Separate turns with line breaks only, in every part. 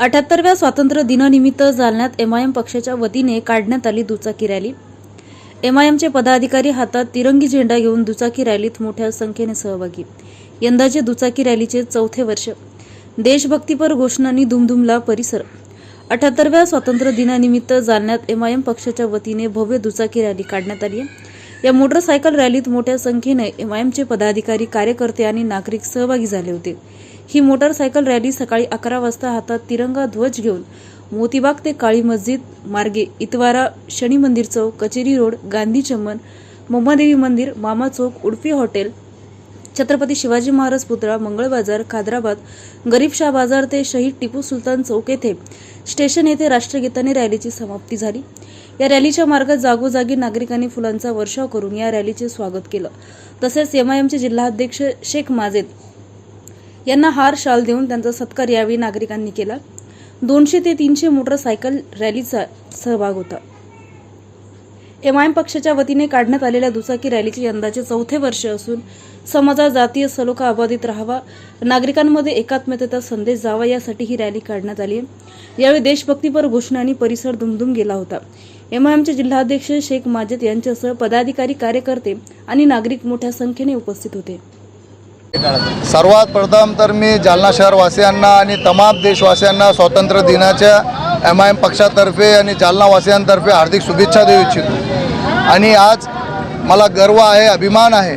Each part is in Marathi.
अठ्याहत्तरव्या स्वातंत्र्य दिनानिमित्त जालन्यात एमआयएम पक्षाच्या वतीने काढण्यात आली दुचाकी रॅली. एमआयएमचे पदाधिकारी हातात तिरंगी झेंडा घेऊन दुचाकी रॅलीत मोठ्या संख्येने सहभागी. यंदाचे दुचाकी रॅलीचे चौथे वर्ष. देशभक्तीपर घोषणांनी दुमदुमला परिसर. अठ्याहत्तरव्या स्वातंत्र्य दिनानिमित्त जालन्यात एमआयएम पक्षाच्या वतीने भव्य दुचाकी रॅली काढण्यात आली आहे. या मोटरसायकल रॅलीत मोठ्या संख्येने एमआयएमचे पदाधिकारी कार्यकर्ते आणि नागरिक सहभागी झाले होते. ही मोटरसायकल रॅली सकाळी अकरा वाजता हातात तिरंगा ध्वज घेऊन मोतीबाग ते काळी मस्जिद मार्गे इतवारा शनी मंदिर चौक कचेरी रोड गांधी चमन मम्मादेवी मंदिर मामा चौक उडपी हॉटेल छत्रपती शिवाजी महाराज पुतळा मंगळ बाजार खादराबाद गरीब शाह बाजार ते शहीद टिपू सुलतान चौक येथे स्टेशन येथे राष्ट्रगीताने रॅलीची समाप्ती झाली. या रॅलीच्या मार्गात जागोजागी नागरिकांनी फुलांचा वर्षाव करून या रॅलीचे स्वागत केलं. तसेच एमआयएमचे जिल्हाध्यक्ष शेख माजेद यांना हार शाल देऊन त्यांचा सत्कार यावेळी नागरिकांनी केला. दोनशे ते तीनशे मोटरसायकल रॅलीचा सहभाग होता. एमआयएम पक्षाच्या वतीने काढण्यात आलेल्या दुचाकी रॅलीचे यंदाचे चौथे वर्ष असून समाजात जातीय सलोखा अबाधित राहावा नागरिकांमध्ये एकात्मतेचा संदेश जावा यासाठी ही रॅली काढण्यात आली यावेळी देशभक्तीपर घोषणांनी परिसर दुमदुम गेला होता. एमआयएमचे जिल्हाध्यक्ष शेख माजिद यांच्यासह पदाधिकारी कार्यकर्ते आणि नागरिक मोठ्या संख्येने उपस्थित होते.
सर्वात प्रथम तर मी जालना शहरवासियांना आणि तमाम देशवासियांना स्वातंत्र्य दिनाच्या एम आय एम पक्षातर्फे आणि जालनावासियांतर्फे हार्दिक शुभेच्छा देऊ इच्छितो. आणि आज मला गर्व आहे अभिमान आहे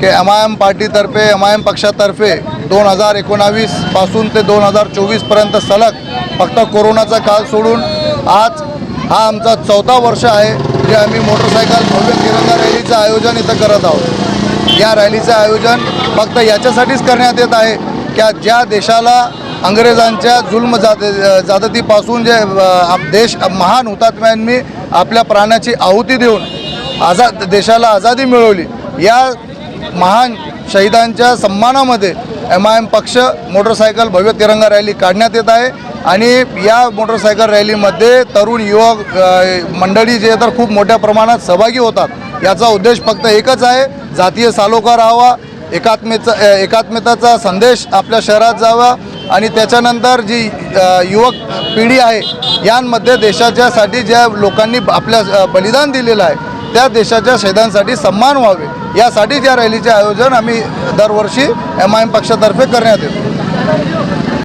की एम आय एम पार्टीतर्फे एम आय एम पक्षातर्फे दोन हजार एकोणावीसपासून ते दोन हजार चोवीसपर्यंत सलग फक्त कोरोनाचा काळ सोडून आज हा आमचा चौथा वर्ष आहे जे आम्ही मोटरसायकल भव्य तिरंगा रॅलीचं आयोजन इथं करत आहोत. या रॅलीचं आयोजन फक्त याच्यासाठीच करण्यात येत आहे की ज्या देशाला अंग्रेजांच्या जुल्म जात जादतीपासून जे देश महान हुतात्म्यांनी आपल्या प्राणाची आहुती देऊन आझाद देशाला आझादी मिळवली या महान शहीदांच्या सन्मानामध्ये एम आय एम पक्ष मोटरसायकल भव्य तिरंगा रॅली काढण्यात येत आहे आणि या मोटरसायकल रॅलीमध्ये तरुण युवक मंडळी जे तर खूप मोठ्या प्रमाणात सहभागी होतात याचा उद्देश फक्त एकच आहे जातीय सालोखा राहावा एकात्मेचा अ, एकात्मतेचा संदेश आपल्या शहरात जावा आणि त्याच्यानंतर जी युवक पिढी आहे यांमध्ये देशाच्यासाठी ज्या लोकांनी आपल्या बलिदान दिलेलं आहे त्या देशाच्या शहीदांसाठी सन्मान व्हावे. यासाठी या रॅलीचे आयोजन आम्ही दरवर्षी एम आय एम पक्षातर्फे करण्यात येतो.